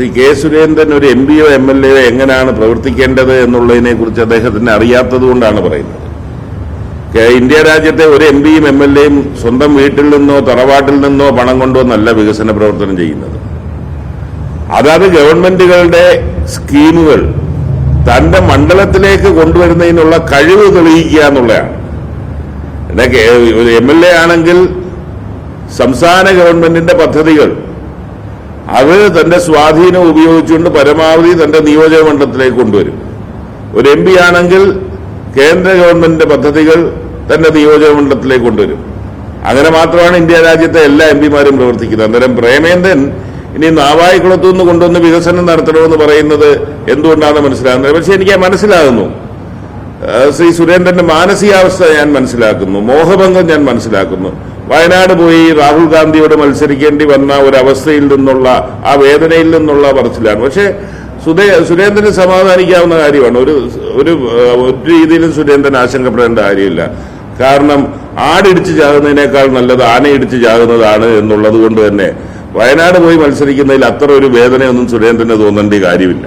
Shri K Surendran ഒരു M പിയോ M L എയോ എങ്ങനെയാണ് പ്രവർത്തിക്കേണ്ടത് എന്നുള്ളതിനെ കുറിച്ച് അദ്ദേഹത്തിന് അറിയാത്തത് കൊണ്ടാണ് പറയുന്നത്. ഇന്ത്യ രാജ്യത്തെ ഒരു എം പിയും എം എൽ എയും സ്വന്തം വീട്ടിൽ നിന്നോ തറവാട്ടിൽ നിന്നോ പണം കൊണ്ടുവന്നല്ല വികസന പ്രവർത്തനം ചെയ്യുന്നത്. അതാത് ഗവൺമെന്റുകളുടെ സ്കീമുകൾ തന്റെ മണ്ഡലത്തിലേക്ക് കൊണ്ടുവരുന്നതിനുള്ള കഴിവ് തെളിയിക്കുക എന്നുള്ളതാണ്. ഒരു എം എൽ എ ആണെങ്കിൽ സംസ്ഥാന ഗവൺമെന്റിന്റെ പദ്ധതികൾ അത് തന്റെ സ്വാധീനം ഉപയോഗിച്ചുകൊണ്ട് പരമാവധി തന്റെ നിയോജക മണ്ഡലത്തിലേക്ക് കൊണ്ടുവരും. ഒരു എം പി ആണെങ്കിൽ കേന്ദ്ര ഗവൺമെന്റിന്റെ പദ്ധതികൾ തന്റെ നിയോജക മണ്ഡലത്തിലേക്ക് കൊണ്ടുവരും. അങ്ങനെ മാത്രമാണ് ഇന്ത്യ രാജ്യത്തെ എല്ലാ എം പിമാരും പ്രവർത്തിക്കുന്നത്. അന്നേരം പ്രേമേന്ദ്രൻ ഇനി നാവായിക്കുളത്തു നിന്ന് കൊണ്ടുവന്ന് വികസനം നടത്തണമെന്ന് പറയുന്നത് എന്തുകൊണ്ടാണെന്ന് മനസ്സിലാകുന്നത് പക്ഷെ എനിക്ക് മനസ്സിലാകുന്നു. ശ്രീ സുരേന്ദ്രന്റെ മാനസികാവസ്ഥ ഞാൻ മനസ്സിലാക്കുന്നു. മോഹഭംഗം ഞാൻ മനസ്സിലാക്കുന്നു. വയനാട് പോയി രാഹുൽ ഗാന്ധിയോട് മത്സരിക്കേണ്ടി വന്ന ഒരവസ്ഥയിൽ നിന്നുള്ള ആ വേദനയിൽ നിന്നുള്ള പറച്ചിലാണ്. പക്ഷേ സുധേ സുരേന്ദ്രന് സമാധാനിക്കാവുന്ന കാര്യമാണ്. ഒരു ഒരു ഒരു രീതിയിലും സുരേന്ദ്രൻ ആശങ്കപ്പെടേണ്ട കാര്യമില്ല. കാരണം ആടിടിച്ച് ചാകുന്നതിനേക്കാൾ നല്ലത് ആനയിടിച്ച് ചാകുന്നതാണ് എന്നുള്ളത് കൊണ്ട് തന്നെ വയനാട് പോയി മത്സരിക്കുന്നതിൽ അത്ര ഒരു വേദനയൊന്നും സുരേന്ദ്രന് തോന്നേണ്ട കാര്യമില്ല.